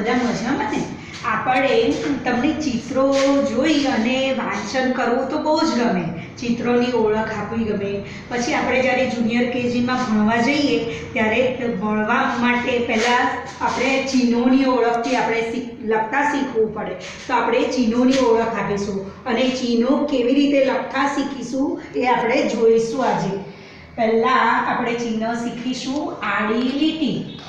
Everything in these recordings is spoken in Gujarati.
બધા મજામાં ને? આપણે તમને ચિત્રો જોઈ અને વાંચન કરવું તો બહુ જ ગમે. ચિત્રોની ઓળખ આપવી ગમે. પછી આપણે જ્યારે જુનિયર કેજીમાં ભણવા જઈએ, ત્યારે ભણવા માટે પહેલાં આપણે ચિહ્નોની ઓળખથી આપણે લખતા શીખવું પડે. તો આપણે ચિહ્નોની ઓળખ આપીશું અને ચિહ્નો કેવી રીતે લખતા શીખીશું એ આપણે જોઈશું આજે. પહેલાં આપણે ચિહ્ન શીખીશું આડી લીટી.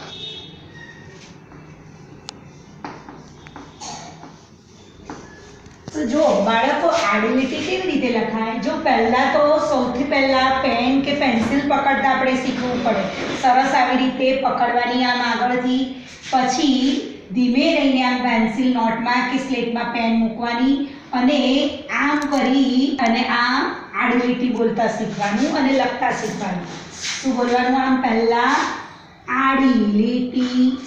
તો જો, બાળકો આડી લીટી કેવી રીતે લખાય? જો પહેલાં તો સૌથી પહેલાં પેન કે પેન્સિલ પકડતા આપણે શીખવું પડે. સરસ આવી રીતે પકડવાની આમ આગળથી. પછી ધીમે રહીને આમ પેન્સિલ નોટમાં કે સ્લેટમાં પેન મૂકવાની અને આમ કરી અને આમ આડી લીટી બોલતા શીખવાનું અને લખતા શીખવાનું. શું બોલવાનું? આમ પહેલાં આડી લીટી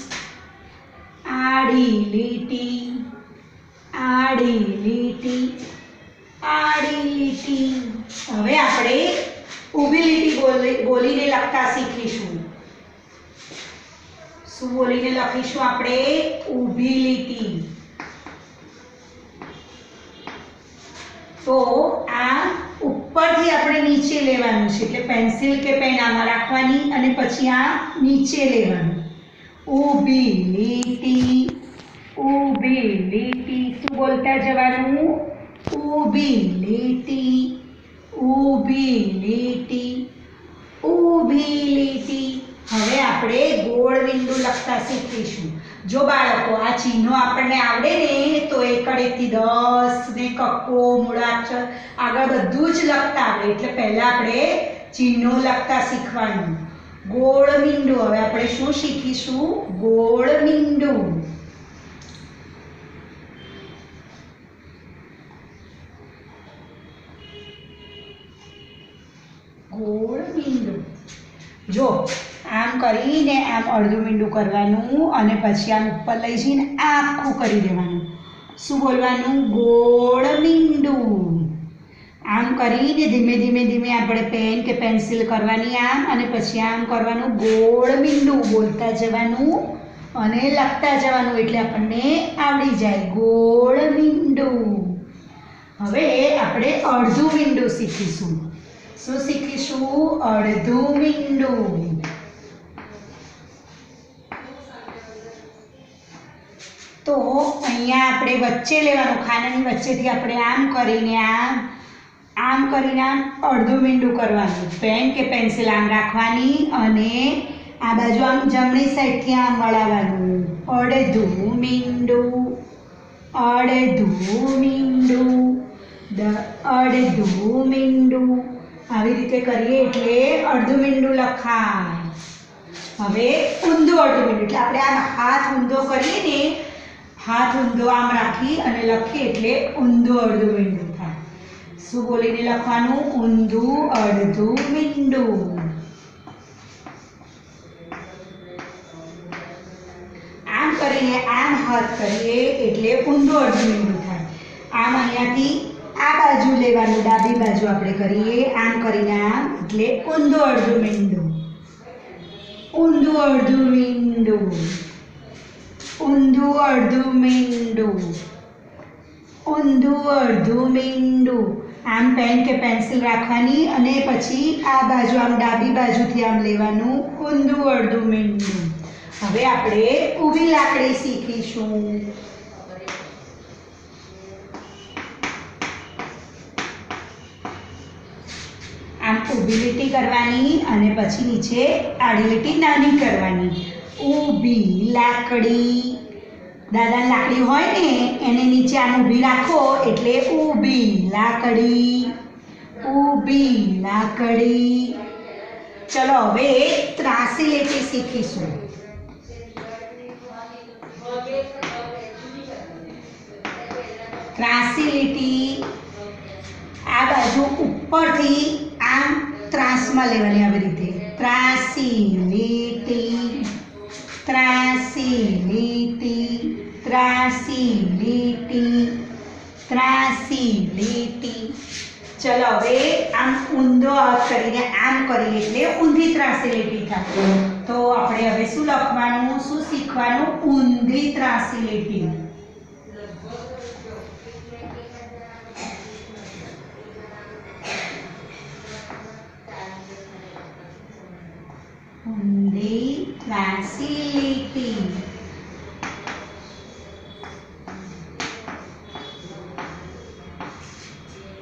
આડી લીટી. આડી લીટી આડી લીટી. હવે આપણે ઊભી લીટી બોલીને લખતા શીખીશું. શું બોલીને લખીશું આપણે? ઊભી લીટી. તો આ ઉપરથી આપણે નીચે લેવાનું છે, એટલે પેન્સિલ કે પેન આમાં રાખવાની અને પછી આ નીચે લેવાનું. ઊભી લીટી ઊભી લીટી. બોલતા જવાનું? ઊભી લીટી ઊભી લીટી ઊભી લીટી. હવે આપણે ગોળ બિંદુ લખતા શીખીશું. જો બાળકો, આ ચિહ્નો આપણને આવડે ને, તો એકડેથી દસ ને કક્કો, મૂળાક્ષર, આગળ બધું જ લખતા આવડે. એટલે પહેલાં આપણે ચિહ્નો લખતા શીખવાનું. ગોળ મીંડું હવે આપણે શું શીખીશું? ગોળ મીંડું ગોળ મીંડું. જો, આમ કરીને આમ અડધું મીંડું કરવાનું અને પછી આમ ઉપર લઈ જઈને આખું કરી દેવાનું. શું બોલવાનું? ગોળ મીંડું. આમ કરીને ધીમે ધીમે ધીમે આપણે પેન કે પેન્સિલ કરવાની આમ અને પછી આમ કરવાનું ગોળ મીંડું. બોલતા જવાનું અને લખતા જવાનું એટલે આપણને આવડી જાય ગોળ મીંડું. હવે આપણે અડધું મીંડું શીખીશું. શું શીખીશું અડધું મીંડું તો અહીંયા આપણે વચ્ચે લેવાનું ખાનાની વચ્ચેથી આપણે આમ કરીને આમ આમ કરીને આમ અડધું મીંડું કરવાનું પેન કે પેન્સિલ આમ રાખવાની અને આ બાજુ આમ જમણી સાઈડથી આમ વળાવવાનું અડધું મીંડું અડધું મીંડું દ અડધું મીંડું આવી રીતે કરીએ એટલે અડધું મીંડું લખાય હવે ઊંધું અડધું મીંડું. એટલે આપણે આમ હાથ ઊંધો કરીએ ને, હાથ ઊંધો આમ રાખી અને લખીએ એટલે ઊંધું અડધું મીંડું થાય. શું બોલીને લખવાનું? ઊંધું અડધું મીંડું. આમ કરીને આમ હાથ કરીએ એટલે ઊંધું અડધું મીંડું થાય. આમ અહીંયાથી બાજુ લેવાનું ડાબી બાજુ આપણે કરીએ. આમ કરીને આમ. એટલે ઊંધું અડધું મીંડું. ઊંધું અડધું મીંડું. ઊંધું અડધું મીંડું. ઊંધું અડધું મીંડું. આમ પેન કે પેન્સિલ રાખવાની અને પછી આ બાજુ આમ ડાબી બાજુથી આમ લેવાનું ઊંધું અડધું મીંડું. હવે આપણે ઊભી લાકડી શીખીશું. ઊભી લીટી કરવાની અને પછી નીચે આડી લીટી નાની કરવાની. ઊભી, લાકડી. દાદાની લાકડી હોય ને, એને નીચે આમ ઊભી રાખો એટલે ઊભી, લાકડી. ઊભી, લાકડી. ચલો, હવે ત્રાસી લીટી શીખીશું. ત્રાસી લીટી આ બાજુ ઉપરથી ત્રાસમાં લેવાની આવી રીતે? ત્રાસી લીટી. ત્રાસી લીટી. ત્રાસી લીટી. ત્રાસી લીટી. ચલો હવે આમ ઊંધો હાથ કરીને આમ કરીએ એટલે ઊંધી ત્રાસી લીટી થાય. તો આપણે હવે શું લખવાનું? શું શીખવાનું? ઊંધી ત્રાસી લીટી. ઊંધી ત્રાસી લીટી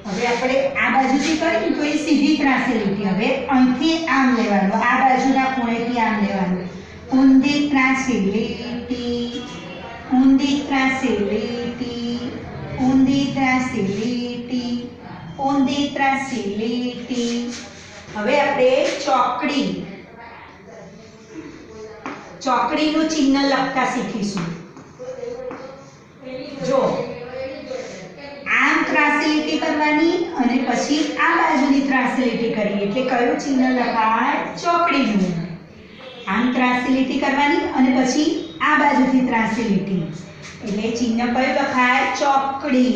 હવે આપણે આ બાજુથી કરીએ તો એ સીધી ત્રાસી લીટી હવે અહીંથી આમ લેવાનું. આ બાજુના ખૂણેથી આમ લેવાનું. ઊંધી ત્રાસી લીટી ઊંધી ત્રાસી લીટી ઊંધી ત્રાસી લીટી ઊંધી ત્રાસી લીટી હવે આપણે ચોકડી ચોકડીનું ચિહ્ન લખતા શીખીશું. જો, આમ ત્રાસી કરવાની અને પછી આ બાજુની ત્રાસી લીટી એટલે કયું ચિહ્ન લખાય? ચોકડીનું. આમ ત્રાસી કરવાની અને પછી આ બાજુથી ત્રાસી એટલે ચિહ્ન કયું લખાય? ચોકડી.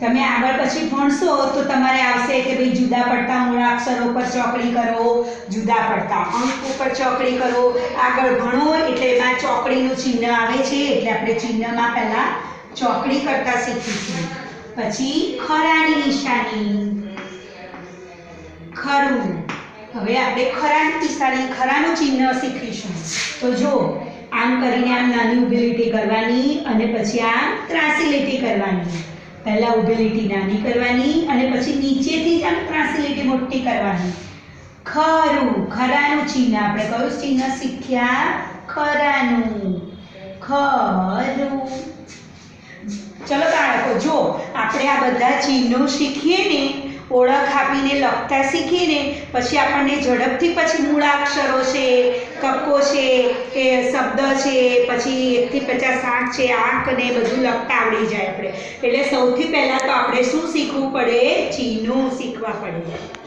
તમે આગળ પછી ભણશો તો તમારે આવશે કે ભાઈ જુદા પડતા મૂળાક્ષરો પર ચોકડી કરો, જુદા પડતા અંક ઉપર ચોકડી કરો. આગળ ભણો એટલે એમાં ચોકડીનું ચિહ્ન આવે છે એટલે આપણે ચિહ્નમાં પહેલા ચોકડી કરતા શીખીશું. પછી ખરાની નિશાની. ખરું. હવે આપણે ખરાની નિશાની, ખરાનું ચિહ્ન શીખીશું. તો જો, આમ કરીને આમ નાની ઊભી લીટી કરવાની અને પછી આમ ત્રાસી લીટી કરવાની. પહેલા ઊભી લીટી નાની કરવાની અને પછી નીચેથી જ આમ ત્રાસી લીટી મોટી કરવાની. ખરું, ખરાનું ચિહ્ન. આપણે કયું ચિહ્ન શીખ્યા? ખરાનું. ખરું. ચલો બાળકો જો આપણે આ બધા ચિહ્નો શીખીએ ને ઓળખ આપીને લખતા શીખીને પછી આપણને ઝડપથી પછી મૂળાક્ષરો છે, કક્કો છે કે શબ્દ છે, પછી એકથી પચાસ સાઠ છે, આંક ને બધું લખતા આવડી જાય આપણે. એટલે સૌથી પહેલાં તો આપણે શું શીખવું પડે? ચીનું શીખવા પડે.